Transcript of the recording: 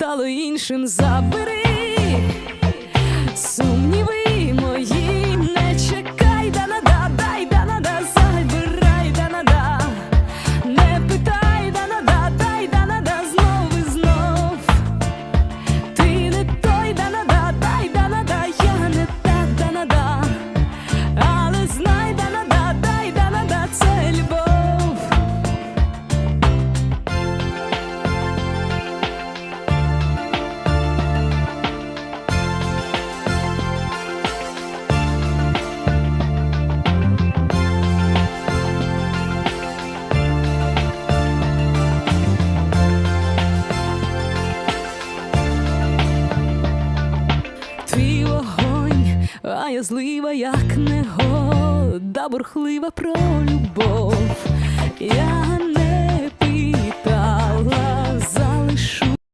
стало іншим, забери. а я злива, як негода, бурхлива про любов.